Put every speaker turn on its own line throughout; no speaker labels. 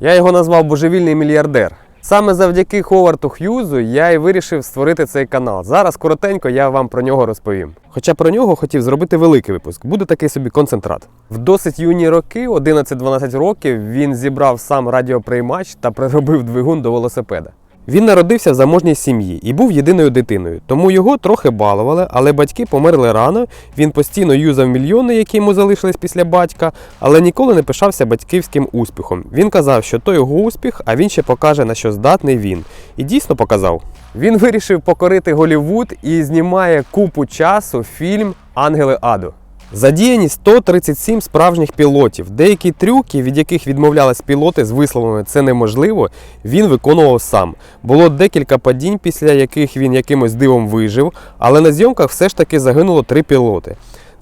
Я його назвав Божевільний мільярдер. Саме завдяки Ховарту Х'юзу я і вирішив створити цей канал. Зараз коротенько я вам про нього розповім. Хоча про нього хотів зробити великий випуск, буде такий собі концентрат. В досить юні роки, 11-12 років, він зібрав сам радіоприймач та приробив двигун до велосипеда. Він народився в заможній сім'ї і був єдиною дитиною, тому його трохи балували, але батьки померли рано. Він постійно юзав мільйони, які йому залишились після батька, але ніколи не пишався батьківським успіхом. Він казав, що то його успіх, а він ще покаже на що здатний він. І дійсно показав. Він вирішив покорити Голівуд і знімає купу часу фільм Ангели Аду. Задіяні 137 справжніх пілотів. Деякі трюки, від яких відмовлялись пілоти з висловами це неможливо, він виконував сам. Було декілька падінь, після яких він якимось дивом вижив, але на зйомках все ж таки загинуло три пілоти.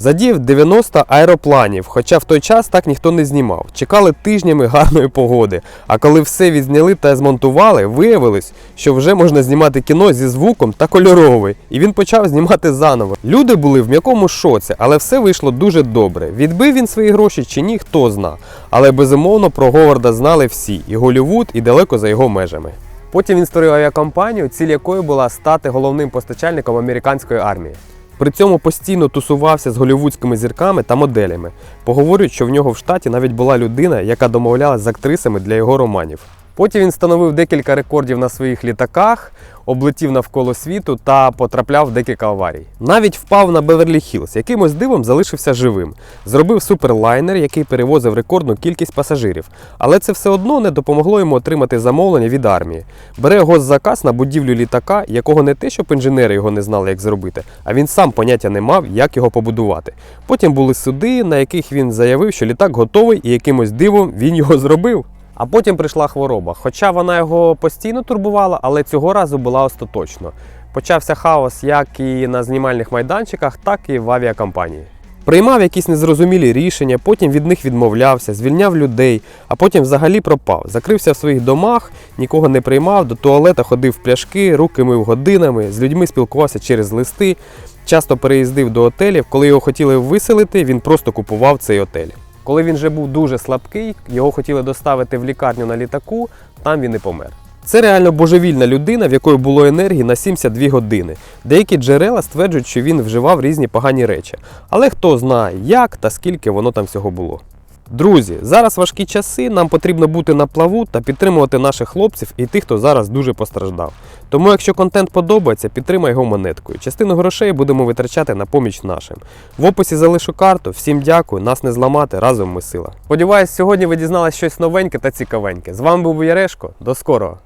Задіяв 90 аеропланів, хоча в той час так ніхто не знімав. Чекали тижнями гарної погоди. А коли все відзняли та змонтували, виявилось, що вже можна знімати кіно зі звуком та кольоровий. І він почав знімати заново. Люди були в м'якому шоці, але все вийшло дуже добре. Відбив він свої гроші чи ні, хто зна. Але безумовно про Говарда знали всі, і Голлівуд, і далеко за його межами. Потім він створив авіакомпанію, ціль якої була стати головним постачальником американської армії. При цьому постійно тусувався з голівудськими зірками та моделями. Поговорюють, що в нього в штаті навіть була людина, яка домовлялась з актрисами для його романів. Потім він встановив декілька рекордів на своїх літаках, облетів навколо світу та потрапляв в декілька аварій. Навіть впав на Беверлі Хіллз, якимось дивом залишився живим. Зробив суперлайнер, який перевозив рекордну кількість пасажирів. Але це все одно не допомогло йому отримати замовлення від армії. Бере госзаказ на будівлю літака, якого не те, щоб інженери його не знали, як зробити, а він сам поняття не мав, як його побудувати. Потім були суди, на яких він заявив, що літак готовий, і якимось дивом він його зробив. А потім прийшла хвороба. Хоча вона його постійно турбувала, але цього разу була остаточно. Почався хаос як і на знімальних майданчиках, так і в авіакомпанії. Приймав якісь незрозумілі рішення, потім від них відмовлявся, звільняв людей, а потім взагалі пропав. Закрився в своїх домах, нікого не приймав, до туалета ходив в пляшки, руки мив годинами, з людьми спілкувався через листи, часто переїздив до отелів. Коли його хотіли виселити, він просто купував цей отель. Коли він вже був дуже слабкий, його хотіли доставити в лікарню на літаку, там він і помер. Це реально божевільна людина, в якої було енергії на 72 години. Деякі джерела стверджують, що він вживав різні погані речі. Але хто знає, як та скільки воно там всього було. Друзі, зараз важкі часи, нам потрібно бути на плаву та підтримувати наших хлопців і тих, хто зараз дуже постраждав. Тому, якщо контент подобається, підтримай його монеткою. Частину грошей будемо витрачати на поміч нашим. В описі залишу карту. Всім дякую, нас не зламати, разом ми сила. Сподіваюсь, сьогодні ви дізналися щось новеньке та цікавеньке. З вами був Ярешко. До скорого!